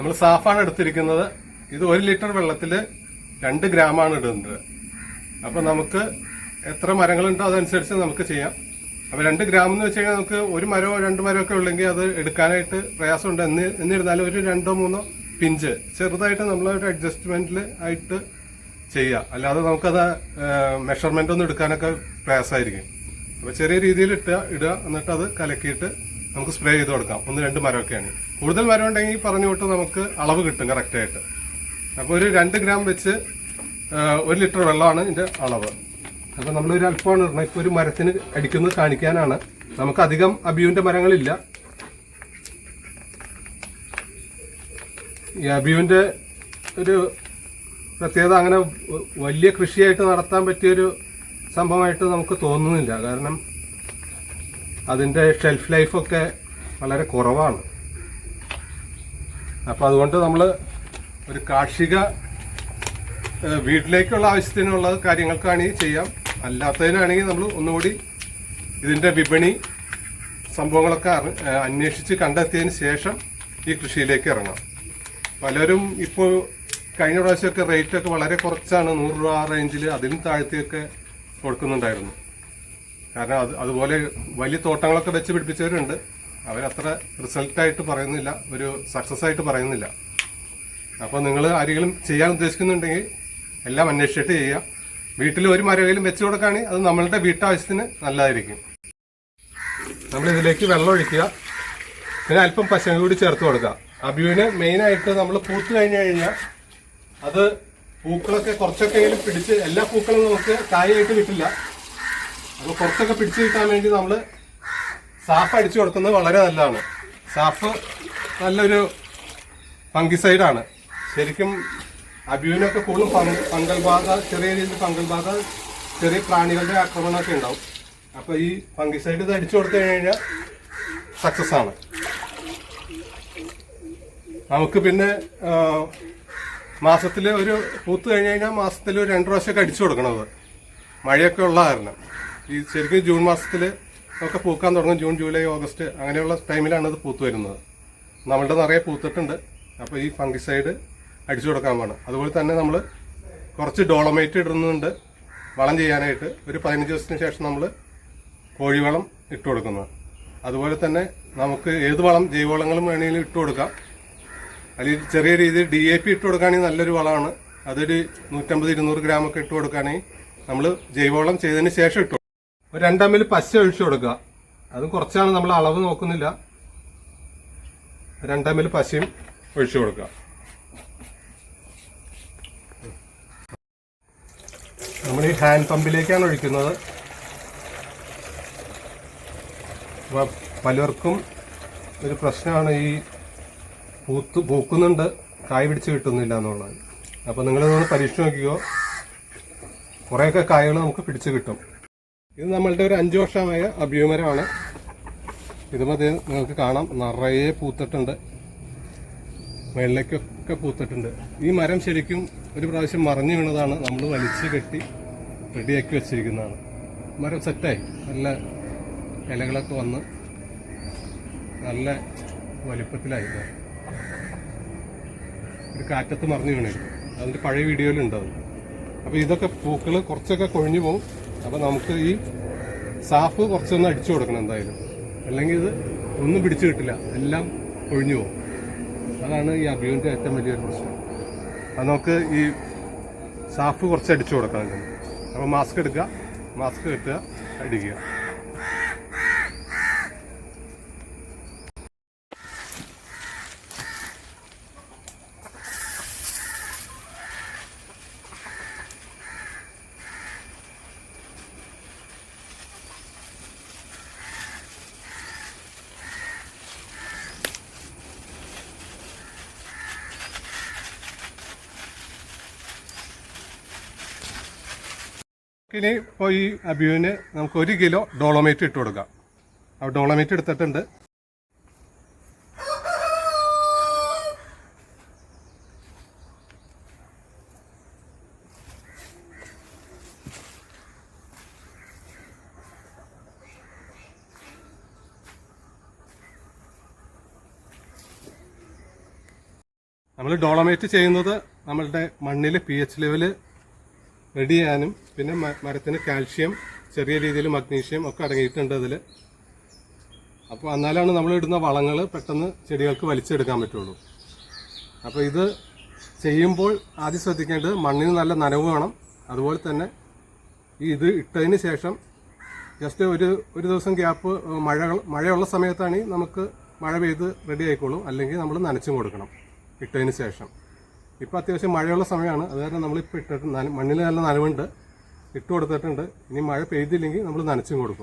നമ്മൾ സാഫാണ് എടുത്തിരിക്കുന്നത്. ഇത് ഒരു ലിറ്റർ വെള്ളത്തിൽ രണ്ട് ഗ്രാമാണ് ഇടുന്നത്. അപ്പോൾ നമുക്ക് എത്ര മരങ്ങളുണ്ടോ അതനുസരിച്ച് നമുക്ക് ചെയ്യാം. അപ്പോൾ രണ്ട് ഗ്രാം എന്ന് വെച്ച് കഴിഞ്ഞാൽ നമുക്ക് ഒരു മരമോ രണ്ട് മരമോ ഒക്കെ ഉള്ളെങ്കിൽ അത് എടുക്കാനായിട്ട് പ്രയാസമുണ്ട്. എന്ന് എന്നിരുന്നാലും ഒരു രണ്ടോ മൂന്നോ പിഞ്ച് ചെറുതായിട്ട് നമ്മൾ ഒരു അഡ്ജസ്റ്റ്മെന്റിൽ ആയിട്ട് ചെയ്യാം. അല്ലാതെ നമുക്കത് മെഷർമെന്റ് ഒന്നും എടുക്കാനൊക്കെ പ്രയാസമായിരിക്കും. അപ്പോൾ ചെറിയ രീതിയിൽ ഇട്ടുക ഇടുക എന്നിട്ട് അത് കലക്കിയിട്ട് നമുക്ക് സ്പ്രേ ചെയ്ത് കൊടുക്കാം. ഒന്ന് രണ്ട് മരമൊക്കെയാണ്. കൂടുതൽ മരം ഉണ്ടെങ്കിൽ പറഞ്ഞു വിട്ട് നമുക്ക് അളവ് കിട്ടും കറക്റ്റായിട്ട് അപ്പോൾ ഒരു രണ്ട് ഗ്രാം വെച്ച് ഒരു ലിറ്റർ വെള്ളമാണ് ഇതിന്റെ അളവ്. അപ്പോൾ നമ്മളൊരു അല്പമാണ് ഇടണം ഇപ്പോൾ ഒരു മരത്തിന് അടിക്കുന്നത് കാണിക്കാനാണ്. നമുക്ക് അധികം അബിയുവിന്റെ മരങ്ങളില്ല. ഈ അബിയുവിന്റെ ഒരു പ്രത്യേകത അങ്ങനെ വലിയ കൃഷിയായിട്ട് നടത്താൻ പറ്റിയൊരു സംഭവമായിട്ട് നമുക്ക് തോന്നുന്നില്ല. കാരണം അതിന്റെ ഷെൽഫ് ലൈഫൊക്കെ വളരെ കുറവാണ്. അപ്പോൾ അതുകൊണ്ട് നമ്മൾ ഒരു കാർഷിക വീട്ടിലേക്കുള്ള ആവശ്യത്തിനുള്ള കാര്യങ്ങൾക്കാണെങ്കിൽ ചെയ്യാം. അല്ലാത്തതിനാണെങ്കിൽ നമ്മൾ ഒന്നുകൂടി ഇതിന്റെ വിപണി സംഭവങ്ങളൊക്കെ അന്വേഷിച്ച് കണ്ടെത്തിയതിന് ശേഷം ഈ കൃഷിയിലേക്ക് ഇറങ്ങാം. പലരും ഇപ്പോൾ കഴിഞ്ഞ പ്രാവശ്യമൊക്കെ റേറ്റൊക്കെ വളരെ കുറച്ചാണ്. നൂറ് രൂപ റേഞ്ചിൽ അതിലും താഴ്ത്തിയൊക്കെ കൊടുക്കുന്നുണ്ടായിരുന്നു. കാരണം അത് അതുപോലെ വലിയ തോട്ടങ്ങളൊക്കെ വെച്ച് പിടിപ്പിച്ചവരുണ്ട്. അവരത്ര റിസൾട്ടായിട്ട് പറയുന്നില്ല. ഒരു സക്സസ് ആയിട്ട് പറയുന്നില്ല. അപ്പോൾ നിങ്ങൾ ആരെങ്കിലും ചെയ്യാൻ ഉദ്ദേശിക്കുന്നുണ്ടെങ്കിൽ എല്ലാം അന്വേഷിച്ചിട്ട് ചെയ്യുക. വീട്ടിൽ ഒരു മരവേലും വെച്ച് കൊടുക്കുകയാണെങ്കിൽ അത് നമ്മളുടെ വീട്ടാവശ്യത്തിന് നല്ലതായിരിക്കും. നമ്മളിതിലേക്ക് വെള്ളം ഒഴിക്കുക. പിന്നെ അല്പം പശം കൂടി ചേർത്ത് കൊടുക്കുക. അബിയുവിന് മെയിനായിട്ട് നമ്മൾ പൂത്ത് കഴിഞ്ഞു കഴിഞ്ഞാൽ അത് പൂക്കളൊക്കെ കുറച്ചൊക്കെ പിടിച്ച് എല്ലാ പൂക്കളും നമുക്ക് കായായിട്ട് കിട്ടില്ല. അപ്പോൾ കുറച്ചൊക്കെ പിടിച്ചു കിട്ടാൻ വേണ്ടി നമ്മൾ സാഫ് അടിച്ചു കൊടുക്കുന്നത് വളരെ നല്ലതാണ്. സാഫ് നല്ലൊരു ഫംഗിസൈഡാണ്. ശരിക്കും അബ്യൂനൊക്കെ കൂടുതലും ഫംഗൽ ബാധ ചെറിയ രീതിയിൽ ഫംഗൽ ബാധ ചെറിയ പ്രാണികളുടെ ആക്രമണമൊക്കെ ഉണ്ടാവും. അപ്പോൾ ഈ ഫംഗിസൈഡ് ഇത് അടിച്ചു കൊടുത്തു കഴിഞ്ഞാൽ സക്സസ് ആണ്. നമുക്ക് പിന്നെ മാസത്തിൽ ഒരു പൂത്ത് കഴിഞ്ഞ് കഴിഞ്ഞാൽ മാസത്തിൽ ഒരു രണ്ട് പ്രാവശ്യമൊക്കെ അടിച്ചു കൊടുക്കണത്. മഴയൊക്കെ ഉള്ള കാരണം. ഈ ശരിക്കും ജൂൺ മാസത്തിൽ ഒക്കെ പൂക്കാൻ തുടങ്ങും. ജൂൺ ജൂലൈ ഓഗസ്റ്റ് അങ്ങനെയുള്ള ടൈമിലാണ് ഇത് പൂത്ത് വരുന്നത്. നമ്മളുടെ നിറയെ പൂത്തിട്ടുണ്ട്. അപ്പോൾ ഈ ഫംഗിസൈഡ് അടിച്ചു കൊടുക്കാൻ വേണം അതുപോലെ തന്നെ നമ്മൾ കുറച്ച് ഡോളമൈറ്റ് ഇടുന്നുണ്ട്. വളം ചെയ്യാനായിട്ട് ഒരു പതിനഞ്ച് ദിവസത്തിന് ശേഷം നമ്മൾ കോഴിവളം ഇട്ട് കൊടുക്കുന്നത് അതുപോലെ തന്നെ നമുക്ക് ഏത് വളം ജൈവവളങ്ങളും വേണമെങ്കിലും ഇട്ട് കൊടുക്കാം. അല്ലെങ്കിൽ ചെറിയ രീതിയിൽ ഡി എ പി ഇട്ട് കൊടുക്കുകയാണെങ്കിൽ നല്ലൊരു വളമാണ്. അതൊരു നൂറ്റമ്പത് ഇരുന്നൂറ് ഗ്രാമൊക്കെ ഇട്ട് കൊടുക്കുകയാണെങ്കിൽ നമ്മൾ ജൈവവളം ചെയ്തതിന് ശേഷം ഇട്ടു ഒരു രണ്ടമ്മിൽ പശ ഒഴിച്ചു കൊടുക്കുക. അത് കുറച്ചാണ് നമ്മൾ അളവ് നോക്കുന്നില്ല. രണ്ടമ്മിൽ പശയും ഒഴിച്ചു കൊടുക്കുക. നമ്മൾ ഈ ഹാൻഡ് പമ്പിലേക്കാണ് ഒഴിക്കുന്നത്. പലർക്കും ഒരു പ്രശ്നമാണ് ഈ പൂത്ത് പൂക്കുന്നുണ്ട്. കായ് പിടിച്ച് കിട്ടുന്നില്ല എന്നുള്ളത്. അപ്പോൾ നിങ്ങളിതൊന്ന് പരീക്ഷിച്ച് നോക്കിയോ കുറേയൊക്കെ കായകൾ നമുക്ക് പിടിച്ച് കിട്ടും. ഇത് നമ്മളുടെ ഒരു അഞ്ച് വർഷമായ അഭ്യൂമരമാണ്. ഇത് മതി നിങ്ങൾക്ക് കാണാം. നിറയെ പൂത്തിട്ടുണ്ട്. വെള്ളയ്ക്കൊക്കെ പൂത്തിട്ടുണ്ട്. ഈ മരം ശരിക്കും ഒരു പ്രാവശ്യം മറിഞ്ഞു വീണതാണ്. നമ്മൾ വലിച്ചു കെട്ടി റെഡിയാക്കി വെച്ചിരിക്കുന്നതാണ്. മരം സെറ്റായി. നല്ല ഇലകളൊക്കെ വന്ന് നല്ല വലിപ്പത്തിലായി. ഒരു കാറ്റത്ത് മറിഞ്ഞു വീണിരുന്നു അതിന്റെ പഴയ വീഡിയോയിലുണ്ട് അപ്പോൾ അപ്പൊ ഇതൊക്കെ പൂക്കൾ കുറച്ചൊക്കെ കൊഴിഞ്ഞു പോകും അപ്പൊ നമുക്ക് ഈ സാഫ് കുറച്ചൊന്ന് അടിച്ചു കൊടുക്കണം എന്തായാലും. അല്ലെങ്കിൽ ഇത് ഒന്നും പിടിച്ചു കിട്ടില്ല. എല്ലാം ഒഴിഞ്ഞു പോകും. അതാണ് ഈ അബിയുവിന്റെ ഏറ്റവും വലിയൊരു പ്രശ്നം. അത് നമുക്ക് ഈ സാഫ് കുറച്ച് അടിച്ചു കൊടുക്കണം അപ്പോൾ മാസ്ക് എടുക്കുക. മാസ്ക് കെട്ടുക അടിക്കുക. ഇനി ഇപ്പോൾ ഈ അബ്യൂവിന് നമുക്ക് ഒരു കിലോ ഡോളോമേറ്റ് ഇട്ട് കൊടുക്കാം. ആ ഡോളോമേറ്റ് എടുത്തിട്ടുണ്ട്. നമ്മൾ ഡോളമേറ്റ് ചെയ്യുന്നത് നമ്മളുടെ മണ്ണിൽ പി എച്ച് ലെവൽ റെഡി ചെയ്യാനും പിന്നെ മരത്തിന് കാൽഷ്യം ചെറിയ രീതിയിൽ മഗ്നീഷ്യം ഒക്കെ അടങ്ങിയിട്ടുണ്ട് അതിൽ അപ്പോൾ എന്നാലാണ് നമ്മൾ ഇടുന്ന വളങ്ങൾ പെട്ടെന്ന് ചെടികൾക്ക് വലിച്ചെടുക്കാൻ പറ്റുള്ളൂ. അപ്പോൾ ഇത് ചെയ്യുമ്പോൾ ആദ്യം ശ്രദ്ധിക്കേണ്ടത് മണ്ണിന് നല്ല നനവ് വേണം. അതുപോലെ തന്നെ ഈ ഇത് ഇട്ടതിന് ശേഷം ജസ്റ്റ് ഒരു ഒരു ദിവസം ഗ്യാപ്പ് മഴ മഴയുള്ള സമയത്താണെങ്കിൽ നമുക്ക് മഴ പെയ്ത് റെഡി ആയിക്കോളും. അല്ലെങ്കിൽ നമ്മൾ നനച്ചും കൊടുക്കണം ഇട്ടതിന് ശേഷം. ഇപ്പോൾ അത്യാവശ്യം മഴയുള്ള സമയമാണ്. അത് കാരണം നമ്മളിപ്പോൾ ഇട്ടിട്ട് മണ്ണിൽ നല്ല നനവുണ്ട്. ഇട്ട് കൊടുത്തിട്ടുണ്ട്. ഇനി മഴ പെയ്തില്ലെങ്കിൽ നമ്മൾ നനച്ചും കൊടുക്കും.